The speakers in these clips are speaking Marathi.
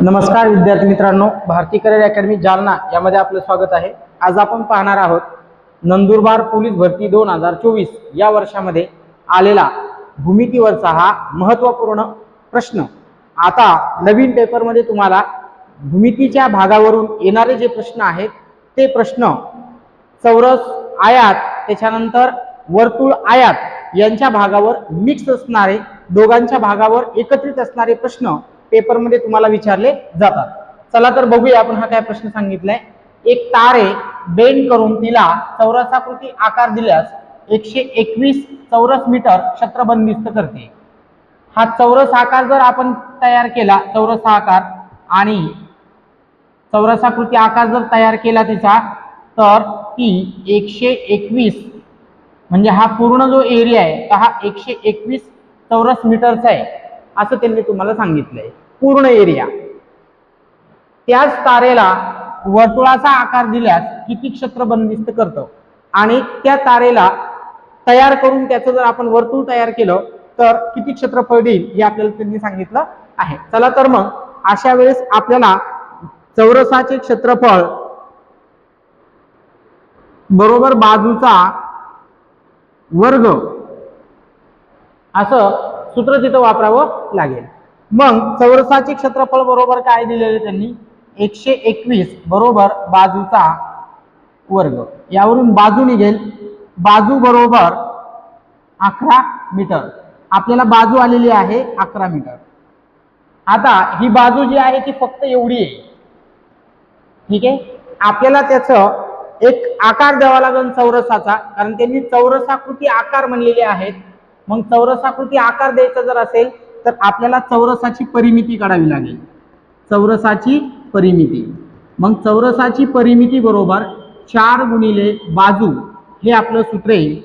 नमस्कार विद्यार्थी मित्रांनो भारती करिअर अकॅडमी जालना यामध्ये आपलं स्वागत आहे. आज आपण पाहणार आहोत नंदुरबार पोलीस भरती दोन हजार चोवीस या वर्षामध्ये आलेला भूमितीवरचा हा महत्त्वपूर्ण प्रश्न. आता नवीन पेपरमध्ये तुम्हाला भूमितीच्या भागावरून येणारे जे प्रश्न आहेत ते प्रश्न चौरस आयात त्याच्यानंतर वर्तुळ आयात यांच्या भागावर मिक्स असणारे दोघांच्या भागावर एकत्रित असणारे प्रश्न पेपरमध्ये तुम्हाला विचारले जातात. चला तर बघूया आपण हा काय प्रश्न सांगितलाय. एक तारे बेंड करून तिला चौरसाकृती आकार दिल्यास एकशे एकवीस चौरस मीटर क्षेत्र बंदिस्त करते. हा चौरस आकार जर आपण तयार केला चौरस आकार आणि चौरसाकृती आकार जर तयार केला तिचा तर ती एकशे एकवीस म्हणजे हा पूर्ण जो एरिया आहे तर हा एकशे एकवीस चौरस मीटरचा आहे. असं त्यांनी तुम्हाला सांगितलंय. पूर्ण एरिया त्याच तारेला वर्तुळाचा आकार दिल्यास किती क्षेत्र बंदिस्त करतं? आणि त्या तारेला तयार करून त्याचं जर आपण वर्तुळ तयार केलं तर किती क्षेत्रफळ देईल हे आपल्याला त्यांनी सांगितलं आहे. चला तर मग अशा वेळेस आपल्याला चौरसाचे क्षेत्रफळ बरोबर बाजूचा वर्ग असं सूत्र तिथं वापरावं. लागेल. मग चौरसाचे क्षेत्रफळ बरोबर काय दिलेले त्यांनी? एकशे एकवीस बरोबर बाजूचा वर्ग. यावरून बाजू निघेल. बाजू बरोबर अकरा मीटर. आपल्याला बाजू आलेली आहे अकरा मीटर. आता ही बाजू जी आहे ती फक्त एवढी आहे. ठीक आहे? आपल्याला त्याचं एक आकार द्यावा लागेल चौरसाचा. कारण त्यांनी चौरसाकृती आकार म्हणलेले आहेत. मग चौरसाकृती आकार द्यायचा जर असेल तर आपल्याला चौरसाची परिमिती काढावी लागेल. चौरसाची परिमिती. मग चौरसाची परिमिती बरोबर चार गुणिले बाजू हे आपलं सूत्र येईल.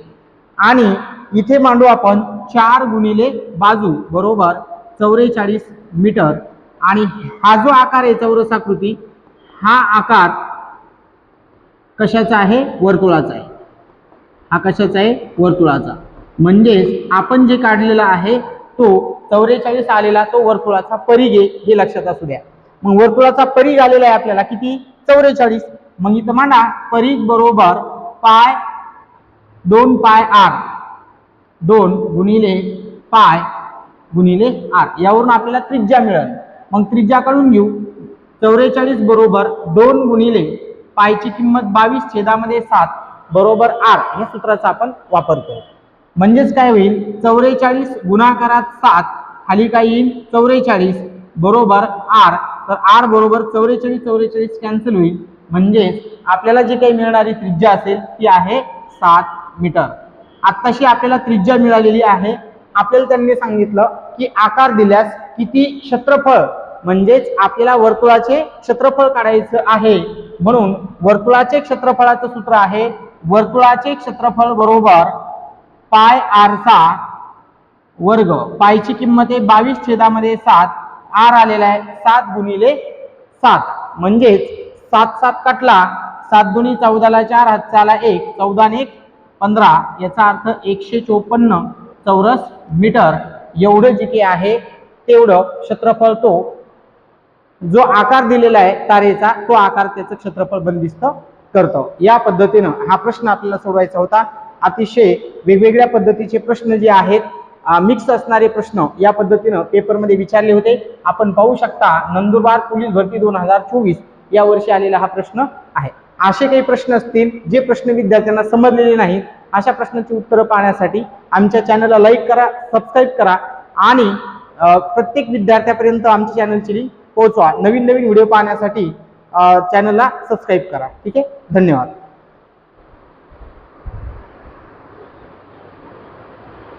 आणि इथे मांडू आपण चार गुणिले बाजू बरोबर चौवेचाळीस मीटर. आणि हा जो आकार आहे चौरसाकृती हा आकार कशाचा आहे? वर्तुळाचा आहे. हा कशाचा आहे? वर्तुळाचा. म्हणजेच आपण जे काढलेला आहे तो चौवेचाळीस आलेला तो वर्तुळाचा परिघ आहे हे लक्षात असू द्या. मग वर्तुळाचा परिघ आलेला आहे आपल्याला किती? चौवेचाळीस मग इथं म्हणा परिघ बरोबर पाय दोन पाय आर. दोन गुणिले पाय गुणिले आर. यावरून आपल्याला त्रिज्या मिळेल. मग त्रिज्या काढून घेऊ. चौवेचाळीस बरोबर दोन गुणिले पायची किंमत बावीस छेदामध्ये सात बरोबर आर. या सूत्राचा आपण वापर करू म्हणजेच काय होईल? चौवेचाळीस गुणाकारात सात. खाली काय येईल? चौवेचाळीस बरोबर आर. तर आर बरोबर चौवेचाळीस चौवेचाळीस कॅन्सल होईल. म्हणजेच आपल्याला जी काही मिळणारी त्रिज्या असेल ती आहे सात मीटर. आत्ताशी आपल्याला त्रिज्या मिळालेली आहे. आपल्याला त्यांनी सांगितलं की आकार दिल्यास किती क्षेत्रफळ? म्हणजेच आपल्याला वर्तुळाचे क्षेत्रफळ काढायचं आहे. म्हणून वर्तुळाचे क्षेत्रफळाचं सूत्र आहे वर्तुळाचे क्षेत्रफळ बरोबर पाय आरचा वर्ग. पायची किंमत आहे बावीस छेदामध्ये सात. आर आलेला आहे सात गुणिले सात. म्हणजेच सात सात कटला सात दुनी चौदाला चार हातचाला एक चौदा एक पंधरा. याचा अर्थ एकशे चोपन्न चौरस मीटर. एवढं जे काही आहे तेवढं क्षेत्रफळ तो जो आकार दिलेला आहे तारेचा तो आकार त्याचं क्षेत्रफळ बंदिस्त करतो. या पद्धतीनं हा प्रश्न आपल्याला सोडवायचा होता. अतिशय वेगवेगळ्या पद्धतीचे प्रश्न जे आहेत मिक्स असणारे प्रश्न या पद्धतीनं पेपरमध्ये विचारले होते. आपण पाहू शकता नंदुरबार पोलीस भरती दोन हजार चोवीस या वर्षी आलेला हा प्रश्न आहे. असे काही प्रश्न असतील जे प्रश्न विद्यार्थ्यांना समजलेले नाहीत अशा प्रश्नाची उत्तरं पाहण्यासाठी आमच्या चॅनलला लाईक करा सबस्क्राईब करा आणि प्रत्येक विद्यार्थ्यापर्यंत आमच्या चॅनलची लिंक पोहोचवा. नवीन नवीन व्हिडिओ पाहण्यासाठी चॅनलला सबस्क्राईब करा. ठीक आहे? धन्यवाद.